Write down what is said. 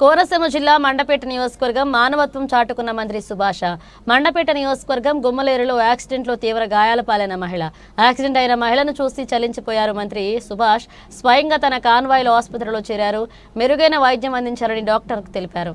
కోనసీమ జిల్లా మండపేట నియోజకవర్గం మానవత్వం చాటుకున్న మంత్రి సుభాష. మండపేట నియోజకవర్గం గుమ్మలేరులో యాక్సిడెంట్లో తీవ్ర గాయాల పాలైన మహిళ. యాక్సిడెంట్ అయిన మహిళను చూసి చలించిపోయారు మంత్రి సుభాష్. స్వయంగా తన కాన్వాయ్లో ఆసుపత్రిలో చేరారు. మెరుగైన వైద్యం అందించారని డాక్టర్కు తెలిపారు.